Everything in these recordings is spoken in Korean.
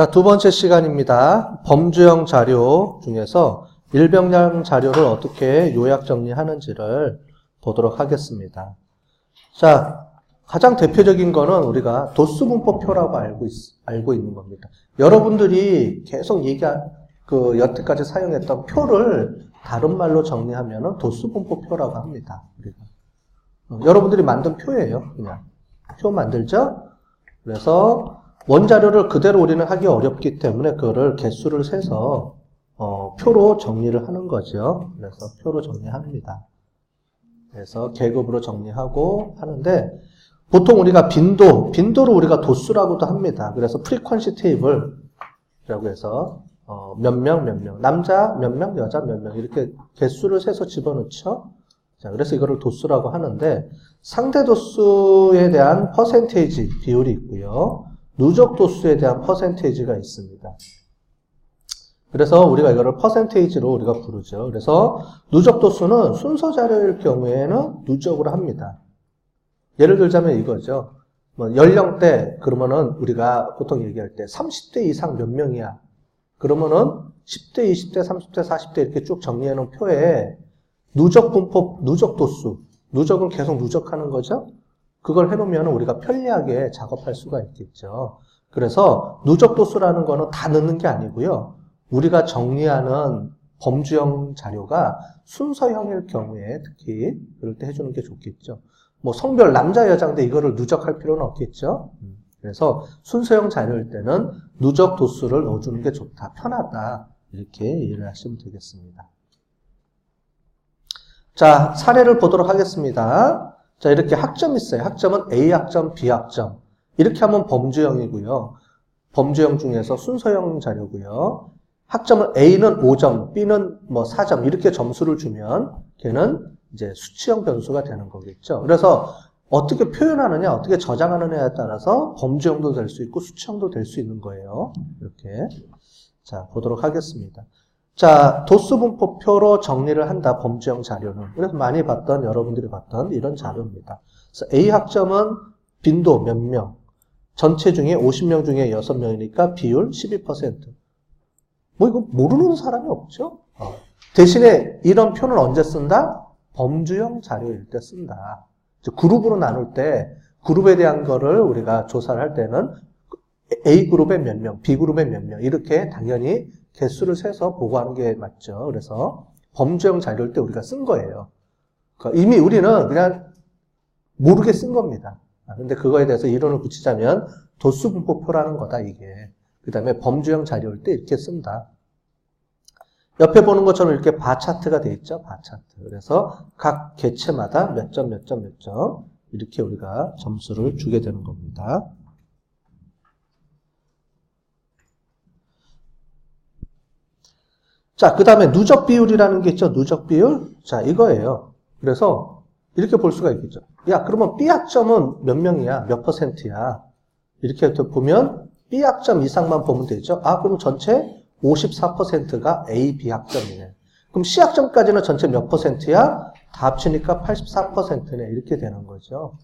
자, 두 번째 시간입니다. 범주형 자료 중에서 일병량 자료를 어떻게 요약 정리하는지를 보도록 하겠습니다. 자, 가장 대표적인 거는 우리가 도수분포표라고 알고, 있, 알고 있는 겁니다. 여러분들이 계속 얘기한, 그, 여태까지 사용했던 표를 다른 말로 정리하면 도수분포표라고 합니다. 우리가. 어, 여러분들이 만든 표예요, 그냥. 표 만들죠? 그래서 원자료를 그대로 우리는 하기 어렵기 때문에 그거를 개수를 세서 어, 표로 정리를 하는 거죠. 그래서 표로 정리합니다. 그래서 계급으로 정리하고 하는데 보통 우리가 빈도, 빈도를 우리가 도수라고도 합니다. 그래서 프리퀀시 테이블이라고 해서 어, 몇 명, 몇 명, 남자 몇 명, 여자 몇 명 이렇게 개수를 세서 집어넣죠. 자, 그래서 이거를 도수라고 하는데 상대 도수에 대한 퍼센테이지 비율이 있고요. 누적 도수에 대한 퍼센테이지가 있습니다. 그래서 우리가 이거를 퍼센테이지로 우리가 부르죠. 그래서 누적 도수는 순서 자료일 경우에는 누적으로 합니다. 예를 들자면 이거죠. 뭐 연령대 그러면은 우리가 보통 얘기할 때 30대 이상 몇 명이야. 그러면은 10대, 20대, 30대, 40대 이렇게 쭉 정리해 놓은 표에 누적 분포, 누적 도수, 누적은 계속 누적하는 거죠. 그걸 해놓으면 우리가 편리하게 작업할 수가 있겠죠. 그래서 누적 도수라는 거는 다 넣는 게 아니고요. 우리가 정리하는 범주형 자료가 순서형일 경우에 특히 그럴 때 해주는 게 좋겠죠. 뭐 성별 남자 여자인데 이거를 누적할 필요는 없겠죠. 그래서 순서형 자료일 때는 누적 도수를 넣어주는 게 좋다, 편하다 이렇게 이해를 하시면 되겠습니다. 자 사례를 보도록 하겠습니다. 자 이렇게 학점 있어요. 학점은 A 학점, B 학점 이렇게 하면 범주형이고요. 범주형 중에서 순서형 자료고요. 학점을 A는 5점, B는 뭐 4점 이렇게 점수를 주면 걔는 이제 수치형 변수가 되는 거겠죠. 그래서 어떻게 표현하느냐, 어떻게 저장하느냐에 따라서 범주형도 될 수 있고 수치형도 될 수 있는 거예요. 이렇게 자 보도록 하겠습니다. 자 도수분포표로 정리를 한다 범주형 자료는 그래서 많이 봤던 여러분들이 봤던 이런 자료입니다. 그래서 A 학점은 빈도 몇 명, 전체 중에 50명 중에 6명이니까 비율 12%. 뭐 이거 모르는 사람이 없죠. 어. 대신에 이런 표는 언제 쓴다? 범주형 자료일 때 쓴다. 그룹으로 나눌 때 그룹에 대한 거를 우리가 조사를 할 때는 A 그룹에 몇 명, B 그룹에 몇 명 이렇게 당연히 개수를 세서 보고하는 게 맞죠. 그래서 범주형 자료일 때 우리가 쓴 거예요. 그러니까 이미 우리는 그냥 모르게 쓴 겁니다. 근데 그거에 대해서 이론을 붙이자면 도수분포표라는 거다 이게. 그 다음에 범주형 자료일 때 이렇게 쓴다. 옆에 보는 것처럼 이렇게 바 차트가 되어 있죠. 바 차트. 그래서 각 개체마다 몇 점, 몇 점, 몇 점 이렇게 우리가 점수를 주게 되는 겁니다. 자, 그 다음에 누적 비율이라는 게 있죠. 누적 비율. 자, 이거예요. 그래서 이렇게 볼 수가 있겠죠. 야, 그러면 B 학점은 몇 명이야? 몇 퍼센트야? 이렇게 보면 B 학점 이상만 보면 되죠. 아, 그럼 전체 54%가 A, B 학점이네. 그럼 C 학점까지는 전체 몇 퍼센트야? 다 합치니까 84%네. 이렇게 되는 거죠.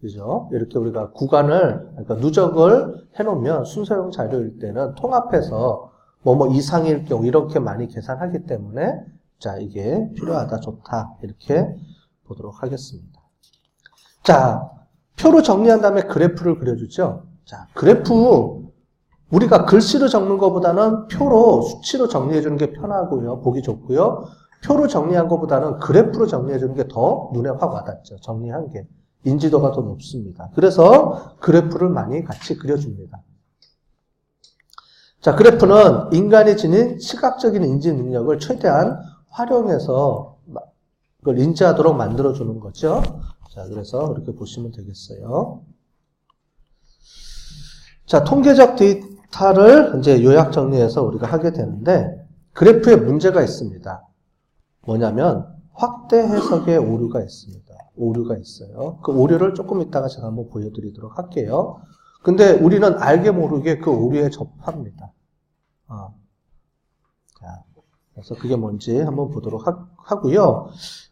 그죠? 이렇게 우리가 구간을, 그러니까 누적을 해놓으면 순서형 자료일 때는 통합해서 뭐뭐 이상일 경우 이렇게 많이 계산하기 때문에 자, 이게 필요하다, 좋다. 이렇게 보도록 하겠습니다. 자, 표로 정리한 다음에 그래프를 그려주죠. 자, 그래프 우리가 글씨로 적는 것보다는 표로 수치로 정리해 주는 게 편하고요. 보기 좋고요. 표로 정리한 것보다는 그래프로 정리해 주는 게 더 눈에 확 와닿죠. 정리한 게. 인지도가 더 높습니다. 그래서 그래프를 많이 같이 그려줍니다. 자, 그래프는 인간이 지닌 시각적인 인지 능력을 최대한 활용해서 그걸 인지하도록 만들어주는 거죠. 자, 그래서 이렇게 보시면 되겠어요. 자, 통계적 데이터를 이제 요약 정리해서 우리가 하게 되는데, 그래프에 문제가 있습니다. 뭐냐면, 확대 해석에 오류가 있습니다. 오류가 있어요. 그 오류를 조금 이따가 제가 한번 보여드리도록 할게요. 근데 우리는 알게 모르게 그 오류에 접합니다. 어. 자, 그래서 그게 뭔지 한번 보도록 하, 고요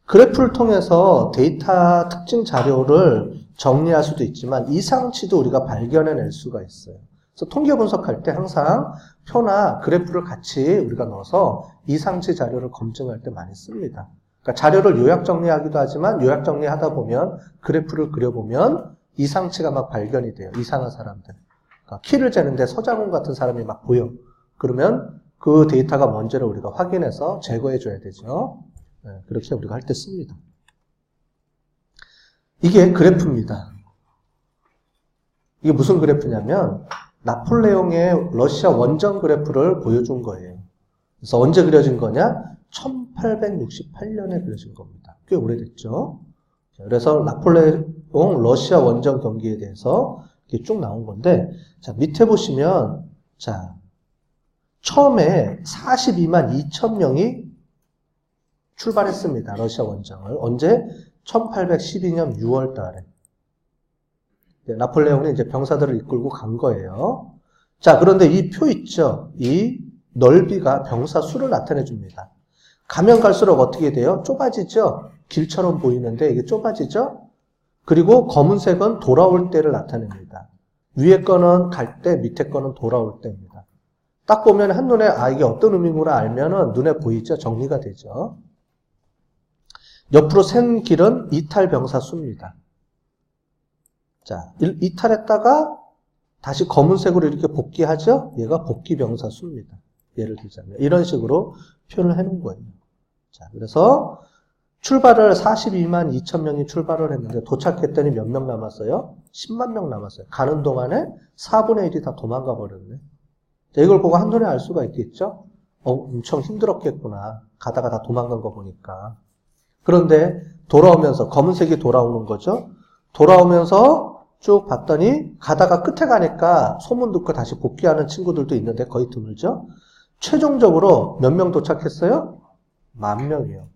그래프를 통해서 데이터 특징 자료를 정리할 수도 있지만 이상치도 우리가 발견해낼 수가 있어요. 그래서 통계 분석할 때 항상 표나 그래프를 같이 우리가 넣어서 이상치 자료를 검증할 때 많이 씁니다. 그러니까 자료를 요약 정리하기도 하지만 요약 정리하다 보면 그래프를 그려보면 이상치가 막 발견이 돼요. 이상한 사람들. 그러니까 키를 재는데 서장훈 같은 사람이 막 보여. 그러면 그 데이터가 뭔지를 우리가 확인해서 제거해 줘야 되죠. 네, 그렇게 우리가 할 때 씁니다. 이게 그래프입니다. 이게 무슨 그래프냐면 나폴레옹의 러시아 원정 그래프를 보여준 거예요. 그래서 언제 그려진 거냐? 1868년에 그려진 겁니다. 꽤 오래됐죠. 그래서 나폴레옹 러시아 원정 경기에 대해서 이렇게 쭉 나온 건데, 자, 밑에 보시면, 자, 처음에 42만 2천 명이 출발했습니다. 러시아 원정을. 언제? 1812년 6월 달에. 나폴레옹이 이제 병사들을 이끌고 간 거예요. 자, 그런데 이 표 있죠? 이 넓이가 병사 수를 나타내 줍니다. 가면 갈수록 어떻게 돼요? 좁아지죠? 길처럼 보이는데 이게 좁아지죠? 그리고 검은색은 돌아올 때를 나타냅니다. 위에 거는 갈 때, 밑에 거는 돌아올 때입니다. 딱 보면 한눈에 아 이게 어떤 의미구나 알면은 눈에 보이죠? 정리가 되죠. 옆으로 센 길은 이탈 병사 수입니다. 자, 이탈했다가 다시 검은색으로 이렇게 복귀하죠? 얘가 복귀 병사 수입니다. 예를 들자면 이런 식으로 표현을 해 놓은 거예요. 자, 그래서 출발을 42만 2천 명이 출발을 했는데 도착했더니 몇 명 남았어요? 10만 명 남았어요. 가는 동안에 4분의 1이 다 도망가 버렸네. 자, 이걸 보고 한눈에 알 수가 있겠죠? 어, 엄청 힘들었겠구나. 가다가 다 도망간 거 보니까. 그런데 돌아오면서 검은색이 돌아오는 거죠. 돌아오면서 쭉 봤더니 가다가 끝에 가니까 소문 듣고 다시 복귀하는 친구들도 있는데 거의 드물죠. 최종적으로 몇 명 도착했어요? 만 명이요.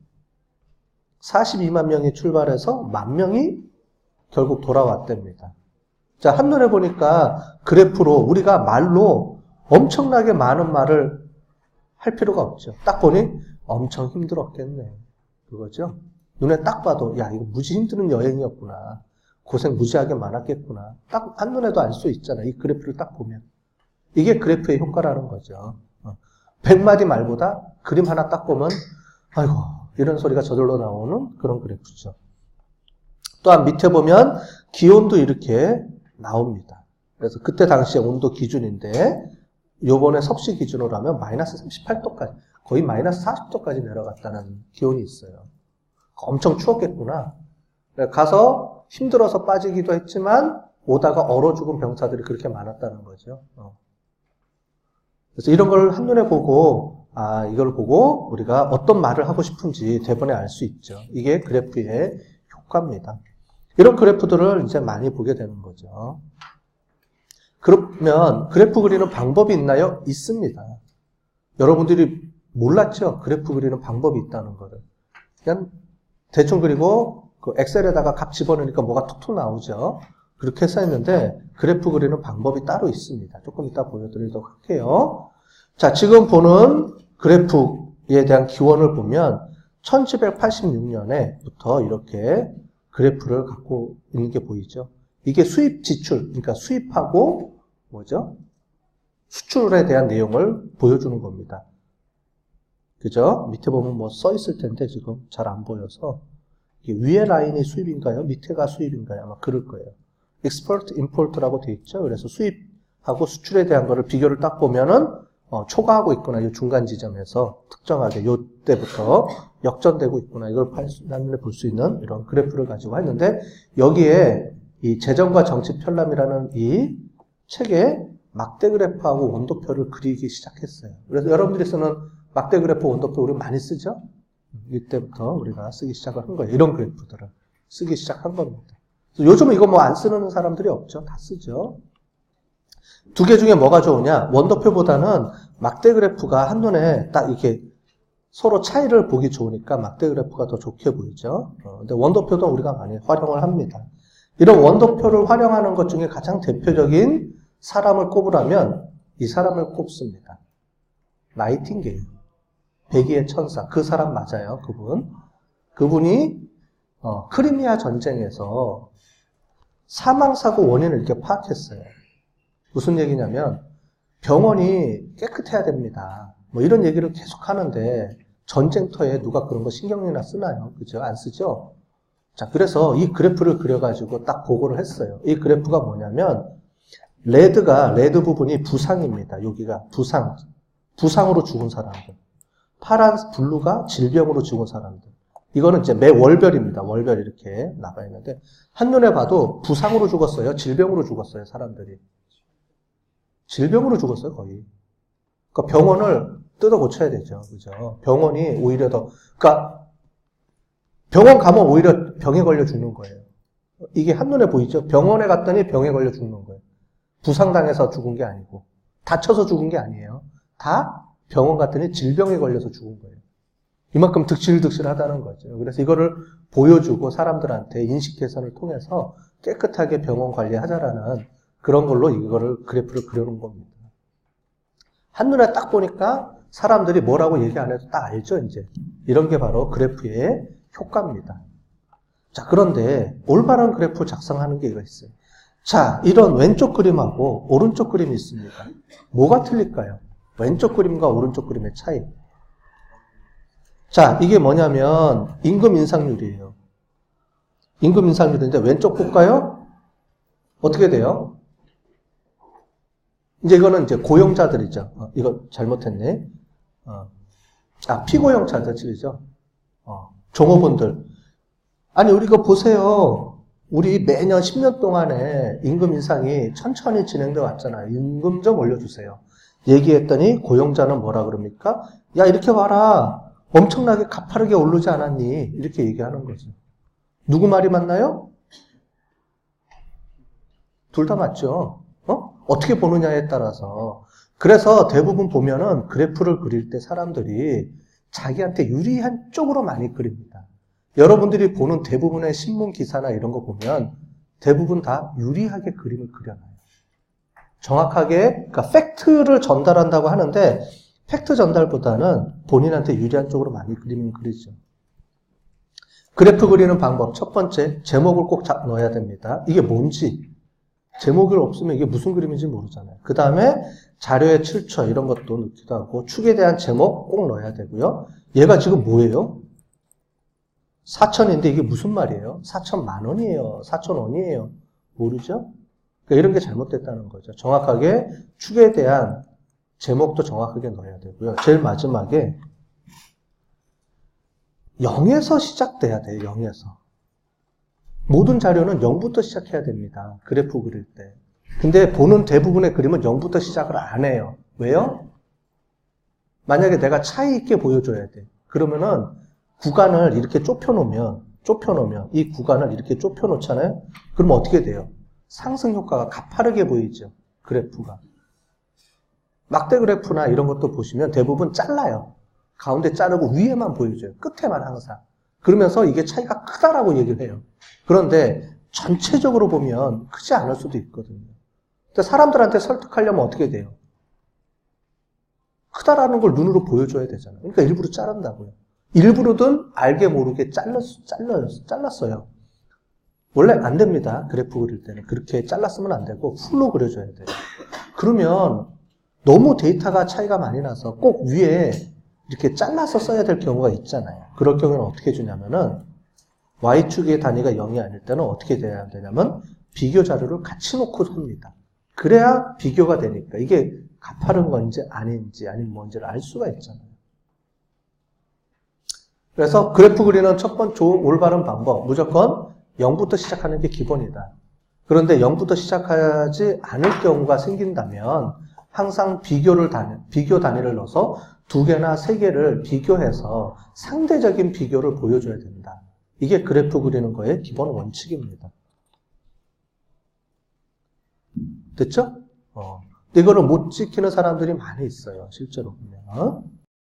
42만 명이 출발해서 만 명이 결국 돌아왔답니다. 자, 한눈에 보니까 그래프로 우리가 말로 엄청나게 많은 말을 할 필요가 없죠. 딱 보니 엄청 힘들었겠네. 그거죠. 눈에 딱 봐도 야 이거 무지 힘든 여행이었구나. 고생 무지하게 많았겠구나. 딱 한눈에도 알 수 있잖아. 이 그래프를 딱 보면. 이게 그래프의 효과라는 거죠. 100마디 어. 말보다 그림 하나 딱 보면 아이고 이런 소리가 저절로 나오는 그런 그래프죠. 또한 밑에 보면 기온도 이렇게 나옵니다. 그래서 그때 당시에 온도 기준인데 요번에 섭씨 기준으로 하면 마이너스 38도까지 거의 마이너스 40도까지 내려갔다는 기온이 있어요. 엄청 추웠겠구나. 가서 힘들어서 빠지기도 했지만 오다가 얼어 죽은 병사들이 그렇게 많았다는 거죠. 어. 그래서 이런 걸 한눈에 보고 아 이걸 보고 우리가 어떤 말을 하고 싶은지 대본에 알 수 있죠. 이게 그래프의 효과입니다. 이런 그래프들을 이제 많이 보게 되는 거죠. 그러면 그래프 그리는 방법이 있나요? 있습니다. 여러분들이 몰랐죠? 그래프 그리는 방법이 있다는 거를. 그냥 대충 그리고 그 엑셀에다가 값 집어넣으니까 뭐가 툭툭 나오죠. 그렇게 해서 했는데 그래프 그리는 방법이 따로 있습니다. 조금 이따 보여드리도록 할게요. 자, 지금 보는 그래프에 대한 기원을 보면 1786년에부터 이렇게 그래프를 갖고 있는 게 보이죠. 이게 수입 지출, 그러니까 수입하고 뭐죠? 수출에 대한 내용을 보여주는 겁니다. 그죠? 밑에 보면 뭐 써 있을 텐데 지금 잘 안 보여서 위에 라인이 수입인가요? 밑에가 수입인가요? 아마 그럴 거예요. export, import라고 돼 있죠. 그래서 수입하고 수출에 대한 거를 비교를 딱 보면은 어, 초과하고 있구나. 이 중간 지점에서 특정하게 요 때부터 역전되고 있구나. 이걸 한눈에 볼수 있는 이런 그래프를 가지고 했는데 여기에 이 재정과 정치 편람이라는 이 책에 막대 그래프하고 원도표를 그리기 시작했어요. 그래서 여러분들이 쓰는 막대 그래프 원도표 우리 많이 쓰죠? 이때부터 우리가 쓰기 시작을 한 거예요. 이런 그래프들을 쓰기 시작한 겁니다. 요즘은 이거 뭐 안 쓰는 사람들이 없죠. 다 쓰죠. 두 개 중에 뭐가 좋으냐? 원도표보다는 막대 그래프가 한눈에 딱 이렇게 서로 차이를 보기 좋으니까 막대 그래프가 더 좋게 보이죠. 어, 근데 원도표도 우리가 많이 활용을 합니다. 이런 원도표를 활용하는 것 중에 가장 대표적인 사람을 꼽으라면 이 사람을 꼽습니다. 나이팅게일. 백의의 천사. 그 사람 맞아요. 그분. 그분이 어, 크리미아 전쟁에서 사망사고 원인을 이렇게 파악했어요. 무슨 얘기냐면 병원이 깨끗해야 됩니다. 뭐 이런 얘기를 계속 하는데 전쟁터에 누가 그런 거 신경이나 쓰나요? 그죠? 안 쓰죠? 자, 그래서 이 그래프를 그려가지고 딱 보고를 했어요. 이 그래프가 뭐냐면 레드가 레드 부분이 부상입니다. 여기가 부상. 부상으로 죽은 사람들. 파란 블루가 질병으로 죽은 사람들. 이거는 이제 매 월별입니다. 월별 이렇게 나가 있는데 한눈에 봐도 부상으로 죽었어요. 질병으로 죽었어요. 사람들이. 질병으로 죽었어요. 거의. 그러니까 병원을 뜯어 고쳐야 되죠. 그죠? 병원이 오히려 더 그러니까 병원 가면 오히려 병에 걸려 죽는 거예요. 이게 한눈에 보이죠? 병원에 갔더니 병에 걸려 죽는 거예요. 부상당해서 죽은 게 아니고 다쳐서 죽은 게 아니에요. 다 병원 갔더니 질병에 걸려서 죽은 거예요. 이만큼 득실득실하다는 거죠. 그래서 이거를 보여주고 사람들한테 인식 개선을 통해서 깨끗하게 병원 관리하자라는 그런 걸로 이거를 그래프를 그려놓은 겁니다. 한눈에 딱 보니까 사람들이 뭐라고 얘기 안 해도 딱 알죠, 이제. 이런 게 바로 그래프의 효과입니다. 자, 그런데 올바른 그래프 작성하는 게 이거 있어요. 자, 이런 왼쪽 그림하고 오른쪽 그림이 있습니다. 뭐가 틀릴까요? 왼쪽 그림과 오른쪽 그림의 차이. 자, 이게 뭐냐면 임금 인상률이에요. 임금 인상률인데 왼쪽 볼까요? 어떻게 돼요? 이제 이거는 이제 고용자들이죠. 어, 이거 잘못했네. 어. 아, 피고용자들이죠. 어, 종업원들. 아니, 우리 이거 보세요. 우리 매년 10년 동안에 임금 인상이 천천히 진행돼 왔잖아요. 임금 좀 올려주세요. 얘기했더니 고용자는 뭐라 그럽니까? 야, 이렇게 봐라. 엄청나게 가파르게 오르지 않았니? 이렇게 얘기하는 거죠. 누구 말이 맞나요? 둘 다 맞죠. 어? 어떻게 보느냐에 따라서. 그래서 대부분 보면은 그래프를 그릴 때 사람들이 자기한테 유리한 쪽으로 많이 그립니다. 여러분들이 보는 대부분의 신문 기사나 이런 거 보면 대부분 다 유리하게 그림을 그려놔요. 정확하게, 그러니까 팩트를 전달한다고 하는데 팩트 전달보다는 본인한테 유리한 쪽으로 많이 그림을 그리죠. 그래프 그리는 방법. 첫 번째, 제목을 꼭 넣어야 됩니다. 이게 뭔지. 제목이 없으면 이게 무슨 그림인지 모르잖아요. 그 다음에 자료의 출처 이런 것도 넣기도 하고 축에 대한 제목 꼭 넣어야 되고요. 얘가 지금 뭐예요? 4천인데 이게 무슨 말이에요? 4천 만 원이에요? 4천 원이에요? 모르죠? 그러니까 이런 게 잘못됐다는 거죠. 정확하게 축에 대한 제목도 정확하게 넣어야 되고요. 제일 마지막에 0에서 시작돼야 돼요. 0에서. 모든 자료는 0부터 시작해야 됩니다. 그래프 그릴 때. 근데 보는 대부분의 그림은 0부터 시작을 안 해요. 왜요? 만약에 내가 차이 있게 보여줘야 돼. 그러면은 구간을 이렇게 좁혀놓으면, 좁혀놓으면, 이 구간을 이렇게 좁혀놓잖아요? 그러면 어떻게 돼요? 상승 효과가 가파르게 보이죠. 그래프가. 막대 그래프나 이런 것도 보시면 대부분 잘라요. 가운데 자르고 위에만 보여줘요. 끝에만 항상. 그러면서 이게 차이가 크다라고 얘기를 해요. 그런데 전체적으로 보면 크지 않을 수도 있거든요. 근데 사람들한테 설득하려면 어떻게 돼요? 크다라는 걸 눈으로 보여줘야 되잖아요. 그러니까 일부러 자른다고요. 일부러든 알게 모르게 잘랐, 잘랐, 잘랐어요. 원래 안 됩니다. 그래프 그릴 때는. 그렇게 잘랐으면 안 되고 풀로 그려줘야 돼요. 그러면 너무 데이터가 차이가 많이 나서 꼭 위에 이렇게 잘라서 써야 될 경우가 있잖아요. 그럴 경우는 어떻게 해주냐면은 Y축의 단위가 0이 아닐 때는 어떻게 돼야 되냐면 비교 자료를 같이 놓고 섭니다. 그래야 비교가 되니까 이게 가파른 건지 아닌지 아니면 뭔지를 알 수가 있잖아요. 그래서 그래프 그리는 첫 번째 올바른 방법 무조건 0부터 시작하는 게 기본이다. 그런데 0부터 시작하지 않을 경우가 생긴다면 항상 비교를 단위, 비교 단위를 넣어서 두 개나 세 개를 비교해서 상대적인 비교를 보여줘야 된다. 이게 그래프 그리는 거의 기본 원칙입니다. 됐죠? 어. 이거를 못 지키는 사람들이 많이 있어요. 실제로 보면.